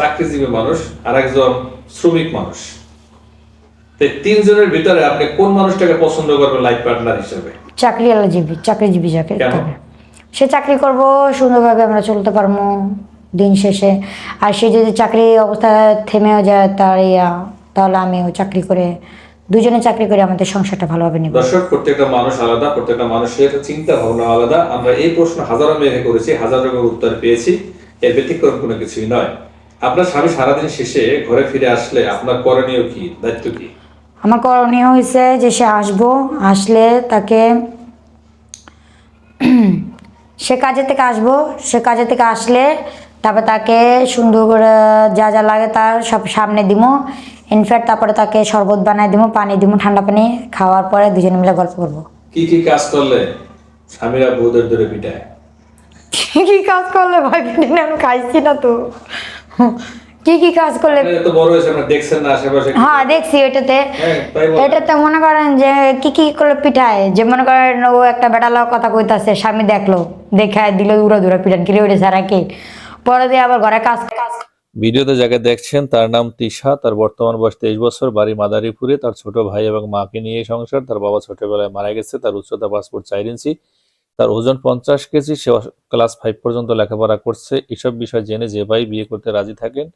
চাকরিজীবী মানুষ আর একজন শ্রমিক মানুষ। তো এই তিনজনের ভিতরে আপনি কোন মানুষটাকে পছন্দ করবেন লাইফ পার্টনার হিসেবে? চাকরিওয়ালা জীবী চাকরিজীবী যাকে সে চাকরি করব সুন্দরভাবে আমরা চলতে পারব দিন শেষে। আর সে যদি চাকরি অবস্থায় থেমেও যায় তার ইয়া তাহলে আমিও চাকরি করে দুজনে চাকরি করে আমাদের সংসারটা ভালোভাবে নিব। দর্শক প্রত্যেকটা মানুষ আলাদা প্রত্যেকটা মানুষের চিন্তা ভাবনা আলাদা। আমরা এই প্রশ্ন হাজারো মেয়েকে করেছি হাজার রকমের উত্তর পেয়েছি। এর ব্যতিক্রম কোনো কিছুই নয়। আপনার স্বামী সারাদিন শেষে ঘরে ফিরে আসলে আপনার করণীয় কি? দায়িত্ব কি? আমার করণীয় হয়েছে যে সে আসব আসলে তাকে সে কাজে থেকে আসব সে কাজে থেকে আসলে তারপর তাকে সুন্দর করে যা যা লাগে তার সব সামনে দিব ইনফ্যাক্ট তারপরে তাকে শরবত বানাই দিব পানি দিব ঠান্ডা পানি খাওয়ার পরে দুজনে মিলে গল্প করব। কি কি কাজ করলে স্বামীরা বউদের ধরে পিটায়? কি কি কাজ করলে? ভাই বিরিয়ানি আমি খাইছি না তো। কি কি কাজ করলে এত বড় হয়েছে আপনার দেখছেন না আশেপাশে হ্যাঁ দেখছি এটাতে হ্যাঁ। এটাতে মনে করেন যে কি কি করলে পিঠায়? যে মনে করেন ও একটা বেটালাও কথা কইতাছে স্বামী দেখল দেখায় দিল দূরে দূরে পিঠান কিরে ওইটা সারা কি? পরে দিয়ে আবার ঘরে কাজ কাজ ভিডিওতে যাকে দেখছেন তার নাম তিশা তার বর্তমান বয়স তেইশ বছর বাড়ি মাদারীপুরে। তার ছোট ভাই এবং মাকে নিয়ে সংসার তার বাবা ছোটবেলায় মারা গেছে তার উচ্চতা পাসপোর্ট চার ইঞ্চি। তার ওজন পঞ্চাশ কেজি সে ক্লাস ফাইভ পর্যন্ত লেখাপড়া করছে। এসব বিষয় জেনে যে ভাই বিয়ে করতে রাজি থাকেন,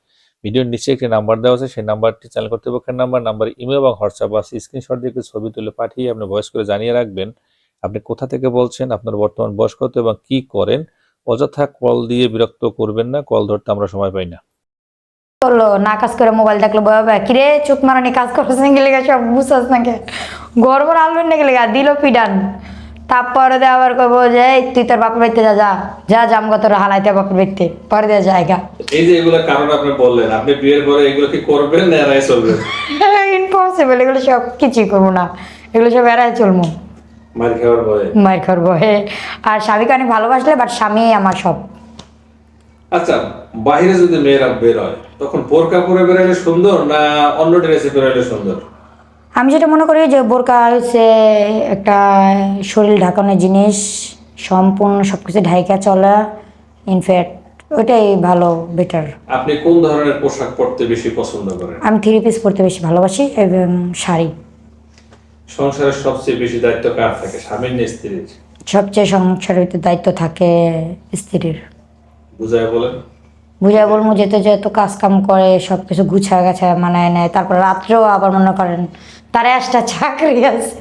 ভিডিওর নিচে একটি নাম্বার দেওয়া আছে, সেই নাম্বারটি চ্যানেল কর্তৃপক্ষের নাম্বার নাম্বার ইমেল এবং হোয়াটসঅ্যাপ বা স্ক্রিনশট দিয়ে ছবি তুলে পাঠিয়ে আপনি ভয়েস করে জানিয়ে রাখবেন, আপনি কোথা থেকে বলছেন, আপনার বর্তমান বয়স কত এবং কি করেন? অযথা কল দিয়ে বিরক্ত করবেন না, কল ধরতে আমরা সময় পাই না। করল না কাজ করে মোবাইল দেখল বাবা কিরে মারানি, কাজ করছে লেগে সব বুঝাস নাকি? আলবেন নাকি দিল পিডান। তারপরে দিয়ে আবার কইবো যে এই তুই তোর বাপের বাড়িতে যা যা যা জাম গত হালাইতে বাপের বাড়িতে। পরে দিয়ে জায়গা এই যে এগুলো কারণ আপনি বললেন আপনি বিয়ের পরে এগুলো কি করবেন না এরাই চলবেন? ইম্পসিবল এগুলো সব কিছুই করব না। এগুলো সব এড়াই চলবো। মার খাওয়ার ভয়ে? আর স্বামীকে অনেক ভালোবাসলে বাট স্বামী আমার সব। আচ্ছা বাইরে যদি মেয়েরা বের হয় তখন বোরকা পরে বেরোলে সুন্দর না অন্য ড্রেসে বেরোলে সুন্দর? আমি যেটা মনে করি যে বোরকা হচ্ছে একটা শরীর ঢাকানোর জিনিস সম্পূর্ণ সব কিছু ঢাইকা চলা ইনফ্যাক্ট ওইটাই ভালো বেটার আপনি কোন ধরনের পোশাক পরতে বেশি পছন্দ করেন? আমি থ্রি পিস পরতে বেশি ভালোবাসি এবং শাড়ি। সংসারের সবচেয়ে বেশি দায়িত্ব কার থাকে স্বামীর না স্ত্রীর? সবচেয়ে সংসারের দায়িত্ব থাকে স্ত্রীর। বুঝায় বলেন। বুঝাই বলব যেতে যেহেতু কাজ কাম করে সব কিছু গুছা গাছা মানায় নেয় তারপর রাত্রেও আবার মনে করেন তার একটা চাকরি আছে।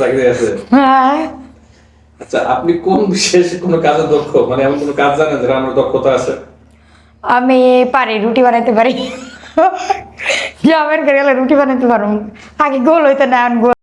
চাকরি আছে? হ্যাঁ। আচ্ছা আপনি কোন বিশেষ কোনো কাজে দক্ষ? মানে এমন কোনো কাজ জানেন যেটা আমার দক্ষতা আছে? আমি পারি রুটি বানাইতে পারি। করে গেলে রুটি বানাইতে পারব। আগে গোল হইতে না গোল